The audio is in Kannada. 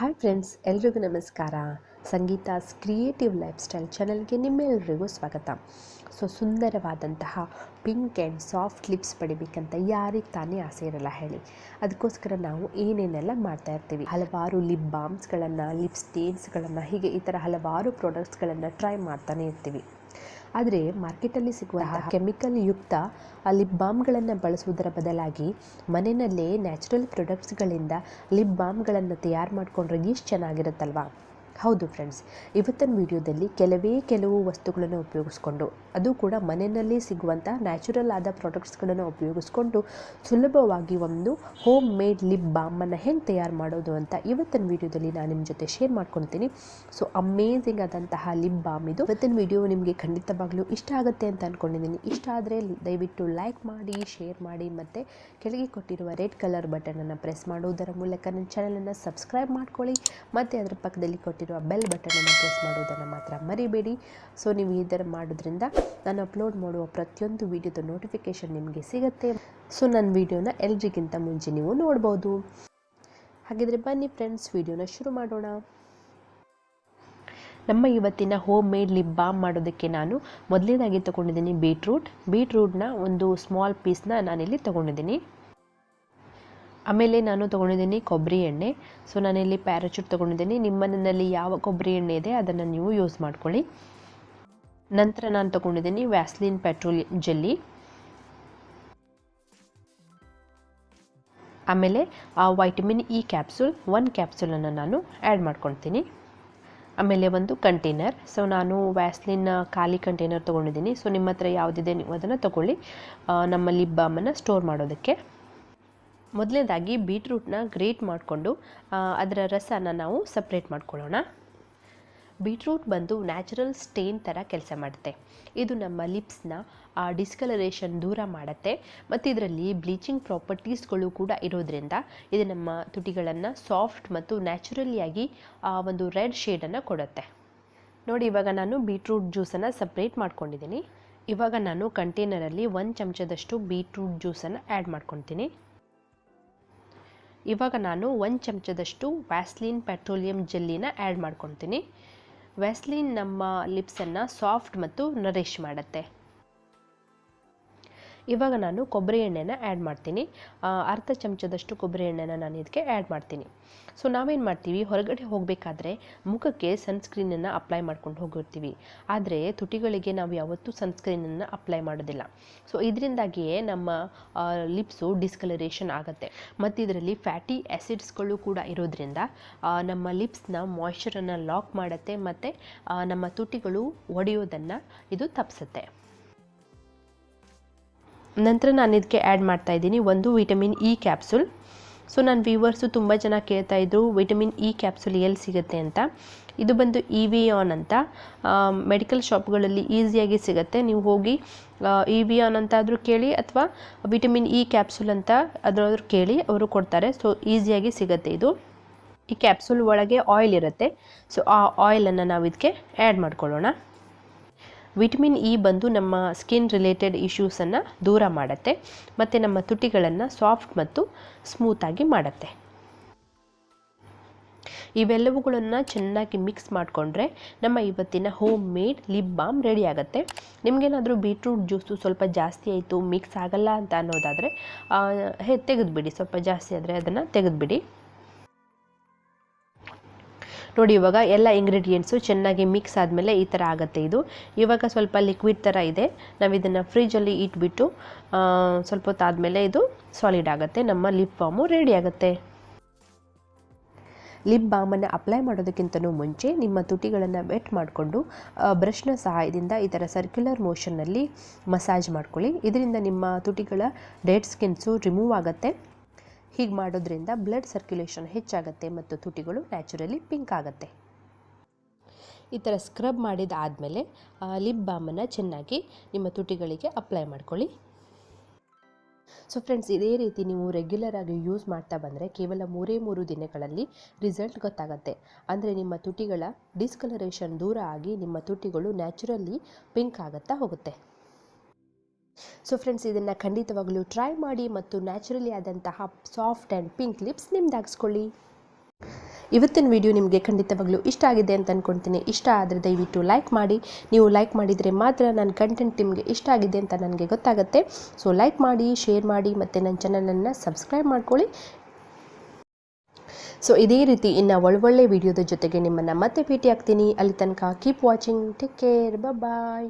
ಹಾಯ್ ಫ್ರೆಂಡ್ಸ್ ಎಲ್ರಿಗೂ ನಮಸ್ಕಾರ. ಸಂಗೀತಾಸ್ ಕ್ರಿಯೇಟಿವ್ ಲೈಫ್ ಸ್ಟೈಲ್ ಚಾನಲ್ಗೆ ನಿಮ್ಮೆಲ್ಲರಿಗೂ ಸ್ವಾಗತ. ಸೊ, ಸುಂದರವಾದಂತಹ ಪಿಂಕ್ ಆ್ಯಂಡ್ ಸಾಫ್ಟ್ ಲಿಪ್ಸ್ ಪಡಿಬೇಕಂತ ಯಾರಿಗೆ ತಾನೇ ಆಸೆ ಇರಲ್ಲ ಹೇಳಿ. ಅದಕ್ಕೋಸ್ಕರ ನಾವು ಏನೇನೆಲ್ಲ ಮಾಡ್ತಾ ಇರ್ತೀವಿ. ಹಲವಾರು ಲಿಪ್ ಬಾಮ್ಸ್ಗಳನ್ನು ಲಿಪ್ ಸ್ಟೇನ್ಸ್ಗಳನ್ನು ಹೀಗೆ ಈ ಥರ ಹಲವಾರು ಪ್ರಾಡಕ್ಟ್ಸ್ಗಳನ್ನು ಟ್ರೈ ಮಾಡ್ತಾನೆ ಇರ್ತೀವಿ. ಆದರೆ ಮಾರ್ಕೆಟಲ್ಲಿ ಸಿಗುವಂತಹ ಕೆಮಿಕಲ್ ಯುಕ್ತ, ಆ ಲಿಪ್ ಬಾಮ್ಗಳನ್ನು ಬಳಸುವುದರ ಬದಲಾಗಿ ಮನೆಯಲ್ಲೇ ನ್ಯಾಚುರಲ್ ಪ್ರಾಡಕ್ಟ್ಸ್ಗಳಿಂದ ಲಿಪ್ ಬಾಮ್ಗಳನ್ನು ತಯಾರು ಮಾಡಿಕೊಂಡ್ರೆ ಎಷ್ಟು ಚೆನ್ನಾಗಿರುತ್ತಲ್ವಾ? ಹೌದು ಫ್ರೆಂಡ್ಸ್ ಇವತ್ತಿನ ವಿಡಿಯೋದಲ್ಲಿ ಕೆಲವೇ ಕೆಲವು ವಸ್ತುಗಳನ್ನು ಉಪಯೋಗಿಸ್ಕೊಂಡು, ಅದು ಕೂಡ ಮನೆಯಲ್ಲಿ ಸಿಗುವಂಥ ನ್ಯಾಚುರಲ್ ಆದ ಪ್ರಾಡಕ್ಟ್ಸ್ಗಳನ್ನು ಉಪಯೋಗಿಸ್ಕೊಂಡು ಸುಲಭವಾಗಿ ಒಂದು ಹೋಮ್ ಮೇಡ್ ಲಿಪ್ ಬಾಮನ್ನು ಹೆಂಗೆ ತಯಾರು ಮಾಡೋದು ಅಂತ ಇವತ್ತಿನ ವಿಡಿಯೋದಲ್ಲಿ ನಾನು ನಿಮ್ಮ ಜೊತೆ ಶೇರ್ ಮಾಡ್ಕೊಳ್ತೀನಿ. ಸೊ ಅಮೇಝಿಂಗ್ ಆದಂತಹ ಲಿಪ್ ಬಾಮ್ ಇದು. ಇವತ್ತಿನ ವಿಡಿಯೋ ನಿಮಗೆ ಖಂಡಿತವಾಗ್ಲೂ ಇಷ್ಟ ಆಗುತ್ತೆ ಅಂತ ಅಂದ್ಕೊಂಡಿದ್ದೀನಿ ಇಷ್ಟ ಆದರೆ ದಯವಿಟ್ಟು ಲೈಕ್ ಮಾಡಿ ಶೇರ್ ಮಾಡಿ, ಮತ್ತು ಕೆಳಗೆ ಕೊಟ್ಟಿರುವ ರೆಡ್ ಕಲರ್ ಬಟನನ್ನು ಪ್ರೆಸ್ ಮಾಡುವುದರ ಮೂಲಕ ನನ್ನ ಚಾನಲನ್ನು ಸಬ್ಸ್ಕ್ರೈಬ್ ಮಾಡ್ಕೊಳ್ಳಿ. ಮತ್ತು ಅದರ ಪಕ್ಕದಲ್ಲಿ ಕೊಟ್ಟಿರುವ ಬೆಲ್ ಬಟನನ್ನು ಪ್ರೆಸ್ ಮಾಡೋದನ್ನು ಮಾತ್ರ ಮರಿಬೇಡಿ. ಸೊ ನೀವು ಈ ಥರ ಮಾಡೋದ್ರಿಂದ ನಾನು ಅಪ್ಲೋಡ್ ಮಾಡುವ ಪ್ರತಿಯೊಂದು ವಿಡಿಯೋದ ನೋಟಿಫಿಕೇಶನ್ ನಿಮಗೆ ಸಿಗುತ್ತೆ. ಸೊ ನನ್ನ ವಿಡಿಯೋನ ಎಲ್ರಿಗಿಂತ ಮುಂಚೆ ನೀವು ನೋಡ್ಬೋದು. ಹಾಗಿದ್ರೆ ಬನ್ನಿ ಫ್ರೆಂಡ್ಸ್ ವಿಡಿಯೋನ ಶುರು ಮಾಡೋಣ. ನಮ್ಮ ಇವತ್ತಿನ ಹೋಮ್ ಮೇಡ್ ಲಿಪ್ ಬಾಮ್ ಮಾಡೋದಕ್ಕೆ ನಾನು ಮೊದಲನೇದಾಗಿ ತೊಗೊಂಡಿದ್ದೀನಿ ಬೀಟ್ರೂಟ್ ಬೀಟ್ರೂಟ್ನ ಒಂದು ಸ್ಮಾಲ್ ಪೀಸ್ನ ನಾನಿಲ್ಲಿ ತೊಗೊಂಡಿದ್ದೀನಿ. ಆಮೇಲೆ ನಾನು ತೊಗೊಂಡಿದ್ದೀನಿ ಕೊಬ್ಬರಿ ಎಣ್ಣೆ. ಸೊ ನಾನಿಲ್ಲಿ ಪ್ಯಾರಾಚೂಟ್ ತೊಗೊಂಡಿದ್ದೀನಿ. ನಿಮ್ಮ ಮನೆಯಲ್ಲಿ ಯಾವ ಕೊಬ್ಬರಿ ಎಣ್ಣೆ ಇದೆ, ಅದನ್ನು ನೀವು ಯೂಸ್ ಮಾಡ್ಕೊಳ್ಳಿ. ನಂತರ ನಾನು ತೊಗೊಂಡಿದ್ದೀನಿ ವ್ಯಾಸ್ಲಿನ್ ಪೆಟ್ರೋಲ್ ಜೆಲ್ಲಿ ಆಮೇಲೆ ಆ ವೈಟಮಿನ್ ಇ ಕ್ಯಾಪ್ಸೂಲ್ ಒನ್ ಕ್ಯಾಪ್ಸೂಲನ್ನು ನಾನು ಆ್ಯಡ್ ಮಾಡ್ಕೊಳ್ತೀನಿ. ಆಮೇಲೆ ಒಂದು ಕಂಟೈನರ್ ಸೊ ನಾನು ವ್ಯಾಸ್ಲಿನ್ನ ಖಾಲಿ ಕಂಟೈನರ್ ತೊಗೊಂಡಿದ್ದೀನಿ. ಸೊ ನಿಮ್ಮ ಹತ್ರ ಯಾವುದಿದೆ ನೀವು ಅದನ್ನು ತೊಗೊಳ್ಳಿ. ನಮ್ಮ ಲಿಪ್ ಬಾಮನ್ನು ಸ್ಟೋರ್ ಮಾಡೋದಕ್ಕೆ. ಮೊದಲನೇದಾಗಿ ಬೀಟ್ರೂಟ್ನ ಗ್ರೇಟ್ ಮಾಡಿಕೊಂಡು ಅದರ ರಸನ ನಾವು ಸಪ್ರೇಟ್ ಮಾಡ್ಕೊಳ್ಳೋಣ. ಬೀಟ್ರೂಟ್ ಬಂದು ನ್ಯಾಚುರಲ್ ಸ್ಟೇನ್ ಥರ ಕೆಲಸ ಮಾಡುತ್ತೆ. ಇದು ನಮ್ಮ ಲಿಪ್ಸ್ನ ಡಿಸ್ಕಲರೇಷನ್ ದೂರ ಮಾಡುತ್ತೆ. ಮತ್ತು ಇದರಲ್ಲಿ ಬ್ಲೀಚಿಂಗ್ ಪ್ರಾಪರ್ಟೀಸ್ಗಳು ಕೂಡ ಇರೋದ್ರಿಂದ ಇದು ನಮ್ಮ ತುಟಿಗಳನ್ನು ಸಾಫ್ಟ್ ಮತ್ತು ನ್ಯಾಚುರಲಿಯಾಗಿ ಒಂದು ರೆಡ್ ಶೇಡನ್ನು ಕೊಡುತ್ತೆ. ನೋಡಿ, ಇವಾಗ ನಾನು ಬೀಟ್ರೂಟ್ ಜ್ಯೂಸನ್ನು ಸಪ್ರೇಟ್ ಮಾಡ್ಕೊಂಡಿದ್ದೀನಿ. ಇವಾಗ ನಾನು ಕಂಟೈನರಲ್ಲಿ ಒಂದು ಚಮಚದಷ್ಟು ಬೀಟ್ರೂಟ್ ಜ್ಯೂಸನ್ನು ಆ್ಯಡ್ ಮಾಡ್ಕೊತೀನಿ ಇವಾಗ ನಾನು ಒಂದು ಚಮಚದಷ್ಟು ವ್ಯಾಸ್ಲಿನ್ ಪೆಟ್ರೋಲಿಯಂ ಜೆಲ್ಲಿನ ಆ್ಯಡ್ ಮಾಡ್ಕೊತೀನಿ. ವ್ಯಾಸ್ಲಿನ್ ನಮ್ಮ ಲಿಪ್ಸನ್ನು ಸಾಫ್ಟ್ ಮತ್ತು ನರಿಷ್ ಮಾಡುತ್ತೆ. ಇವಾಗ ನಾನು ಕೊಬ್ಬರಿ ಎಣ್ಣೆನ ಆ್ಯಡ್ ಮಾಡ್ತೀನಿ. ಅರ್ಧ ಚಮಚದಷ್ಟು ಕೊಬ್ಬರಿ ಎಣ್ಣೆನ ನಾನು ಇದಕ್ಕೆ ಆ್ಯಡ್ ಮಾಡ್ತೀನಿ. ಸೊ ನಾವೇನು ಮಾಡ್ತೀವಿ? ಹೊರಗಡೆ ಹೋಗಬೇಕಾದ್ರೆ ಮುಖಕ್ಕೆ ಸನ್ಸ್ಕ್ರೀನನ್ನು ಅಪ್ಲೈ ಮಾಡ್ಕೊಂಡು ಹೋಗಿರ್ತೀವಿ. ಆದರೆ ತುಟಿಗಳಿಗೆ ನಾವು ಯಾವತ್ತೂ ಸನ್ಸ್ಕ್ರೀನನ್ನು ಅಪ್ಲೈ ಮಾಡೋದಿಲ್ಲ. ಸೊ ಇದರಿಂದಾಗಿಯೇ ನಮ್ಮ ಲಿಪ್ಸು ಡಿಸ್ಕಲರೇಷನ್ ಆಗುತ್ತೆ. ಮತ್ತು ಇದರಲ್ಲಿ ಫ್ಯಾಟಿ ಆ್ಯಸಿಡ್ಸ್ಗಳು ಕೂಡ ಇರೋದ್ರಿಂದ ನಮ್ಮ ಲಿಪ್ಸ್ನ ಮಾಯ್ಶ್ಚರನ್ನು ಲಾಕ್ ಮಾಡುತ್ತೆ, ಮತ್ತು ನಮ್ಮ ತುಟಿಗಳು ಒಡೆಯೋದನ್ನು ಇದು ತಪ್ಪಿಸುತ್ತೆ ನಂತರ ನಾನು ಇದಕ್ಕೆ ಆ್ಯಡ್ ಮಾಡ್ತಾ ಇದ್ದೀನಿ ಒಂದು ವಿಟಮಿನ್ ಇ ಕ್ಯಾಪ್ಸುಲ್ ಸೊ ನನ್ನ ವ್ಯೂವರ್ಸು ತುಂಬ ಜನ ಕೇಳ್ತಾ ಇದ್ರು ವಿಟಮಿನ್ ಇ ಕ್ಯಾಪ್ಸುಲ್ ಎಲ್ಲಿ ಸಿಗುತ್ತೆ ಅಂತ. ಇದು ಬಂದು ಇ ವಿ ಆನ್ ಅಂತ ಮೆಡಿಕಲ್ ಶಾಪ್ಗಳಲ್ಲಿ ಈಸಿಯಾಗಿ ಸಿಗುತ್ತೆ. ನೀವು ಹೋಗಿ ಇ ವಿ ಆನ್ ಅಂತಾದರೂ ಕೇಳಿ ಅಥವಾ ವಿಟಮಿನ್ ಇ ಕ್ಯಾಪ್ಸುಲ್ ಅಂತ ಅದರಾದ್ರೂ ಕೇಳಿ, ಅವರು ಕೊಡ್ತಾರೆ. ಸೊ ಈಸಿಯಾಗಿ ಸಿಗುತ್ತೆ ಇದು. ಈ ಕ್ಯಾಪ್ಸುಲ್ ಒಳಗೆ ಆಯಿಲ್ ಇರುತ್ತೆ. ಸೊ ಆ ಆಯಿಲನ್ನು ನಾವು ಇದಕ್ಕೆ ಆ್ಯಡ್ ಮಾಡ್ಕೊಳ್ಳೋಣ. ವಿಟಮಿನ್ ಇ ಬಂದು ನಮ್ಮ ಸ್ಕಿನ್ ರಿಲೇಟೆಡ್ ಇಶ್ಯೂಸನ್ನು ದೂರ ಮಾಡುತ್ತೆ, ಮತ್ತು ನಮ್ಮ ತುಟಿಗಳನ್ನು ಸಾಫ್ಟ್ ಮತ್ತು ಸ್ಮೂತಾಗಿ ಮಾಡುತ್ತೆ. ಇವೆಲ್ಲವುಗಳನ್ನು ಚೆನ್ನಾಗಿ ಮಿಕ್ಸ್ ಮಾಡಿಕೊಂಡ್ರೆ ನಮ್ಮ ಇವತ್ತಿನ home made lip balm ready ಆಗುತ್ತೆ. ನಿಮಗೇನಾದರೂ ಬೀಟ್ರೂಟ್ ಜ್ಯೂಸು ಸ್ವಲ್ಪ ಜಾಸ್ತಿ ಆಯಿತು, ಮಿಕ್ಸ್ ಆಗಲ್ಲ ಅಂತ ಅನ್ನೋದಾದರೆ ಹೇ, ತೆಗೆದುಬಿಡಿ. ಸ್ವಲ್ಪ ಜಾಸ್ತಿ ಆದರೆ ಅದನ್ನು ತೆಗೆದುಬಿಡಿ. ನೋಡಿ, ಇವಾಗ ಎಲ್ಲ ಇಂಗ್ರೀಡಿಯೆಂಟ್ಸು ಚೆನ್ನಾಗಿ ಮಿಕ್ಸ್ ಆದಮೇಲೆ ಈ ಥರ ಆಗುತ್ತೆ ಇದು. ಇವಾಗ ಸ್ವಲ್ಪ ಲಿಕ್ವಿಡ್ ಥರ ಇದೆ. ನಾವು ಇದನ್ನು ಫ್ರಿಜ್ಜಲ್ಲಿ ಇಟ್ಬಿಟ್ಟು ಸ್ವಲ್ಪ ಹೊತ್ತಾದಮೇಲೆ ಇದು ಸಾಲಿಡ್ ಆಗುತ್ತೆ. ನಮ್ಮ ಲಿಪ್ ಬಾಮು ರೆಡಿ ಆಗುತ್ತೆ. ಲಿಪ್ ಬಾಮನ್ನು ಅಪ್ಲೈ ಮಾಡೋದಕ್ಕಿಂತಲೂ ಮುಂಚೆ ನಿಮ್ಮ ತುಟಿಗಳನ್ನು ವೆಟ್ ಮಾಡಿಕೊಂಡು ಬ್ರಷ್ನ ಸಹಾಯದಿಂದ ಈ ಥರ ಸರ್ಕ್ಯುಲರ್ ಮೋಷನ್ನಲ್ಲಿ ಮಸಾಜ್ ಮಾಡ್ಕೊಳ್ಳಿ. ಇದರಿಂದ ನಿಮ್ಮ ತುಟಿಗಳ ಡೆಡ್ ಸ್ಕಿನ್ಸು ರಿಮೂವ್ ಆಗುತ್ತೆ. ಹೀಗೆ ಮಾಡೋದ್ರಿಂದ ಬ್ಲಡ್ ಸರ್ಕ್ಯುಲೇಷನ್ ಹೆಚ್ಚಾಗುತ್ತೆ ಮತ್ತು ತುಟಿಗಳು ನ್ಯಾಚುರಲಿ ಪಿಂಕ್ ಆಗುತ್ತೆ. ಈ ಥರ ಸ್ಕ್ರಬ್ ಮಾಡಿದಾದಮೇಲೆ ಲಿಪ್ ಬಾಮನ್ನು ಚೆನ್ನಾಗಿ ನಿಮ್ಮ ತುಟಿಗಳಿಗೆ ಅಪ್ಲೈ ಮಾಡ್ಕೊಳ್ಳಿ. ಸೊ ಫ್ರೆಂಡ್ಸ್ ಇದೇ ರೀತಿ ನೀವು ರೆಗ್ಯುಲರ್ ಆಗಿ ಯೂಸ್ ಮಾಡ್ತಾ ಬಂದರೆ ಕೇವಲ ಮೂರೇ ಮೂರು ದಿನಗಳಲ್ಲಿ ರಿಸಲ್ಟ್ ಗೊತ್ತಾಗುತ್ತೆ. ಅಂದರೆ ನಿಮ್ಮ ತುಟಿಗಳ ಡಿಸ್ಕಲರೇಷನ್ ದೂರ ಆಗಿ ನಿಮ್ಮ ತುಟಿಗಳು ನ್ಯಾಚುರಲಿ ಪಿಂಕ್ ಆಗುತ್ತಾ ಹೋಗುತ್ತೆ. ಸೊ ಫ್ರೆಂಡ್ಸ್ ಇದನ್ನು ಖಂಡಿತವಾಗಲೂ ಟ್ರೈ ಮಾಡಿ ಮತ್ತು ನ್ಯಾಚುರಲಿ ಆದಂತಹ ಸಾಫ್ಟ್ ಆ್ಯಂಡ್ ಪಿಂಕ್ ಲಿಪ್ಸ್ ನಿಮ್ದಾಗಿಸ್ಕೊಳ್ಳಿ ಇವತ್ತಿನ ವಿಡಿಯೋ ನಿಮಗೆ ಖಂಡಿತವಾಗ್ಲೂ ಇಷ್ಟ ಆಗಿದೆ ಅಂತ ಅಂದ್ಕೊಳ್ತೀನಿ ಇಷ್ಟ ಆದರೆ ದಯವಿಟ್ಟು ಲೈಕ್ ಮಾಡಿ. ನೀವು ಲೈಕ್ ಮಾಡಿದರೆ ಮಾತ್ರ ನನ್ನ ಕಂಟೆಂಟ್ ನಿಮಗೆ ಇಷ್ಟ ಆಗಿದೆ ಅಂತ ನನಗೆ ಗೊತ್ತಾಗುತ್ತೆ. ಸೊ ಲೈಕ್ ಮಾಡಿ ಶೇರ್ ಮಾಡಿ ಮತ್ತು ನನ್ನ ಚಾನಲನ್ನು ಸಬ್ಸ್ಕ್ರೈಬ್ ಮಾಡ್ಕೊಳ್ಳಿ. ಸೊ ಇದೇ ರೀತಿ ಇನ್ನು ಒಳ್ಳೊಳ್ಳೆ ವಿಡಿಯೋದ ಜೊತೆಗೆ ನಿಮ್ಮನ್ನು ಮತ್ತೆ ಭೇಟಿ ಆಗ್ತೀನಿ ಅಲ್ಲಿ ತನಕ keep watching take care bye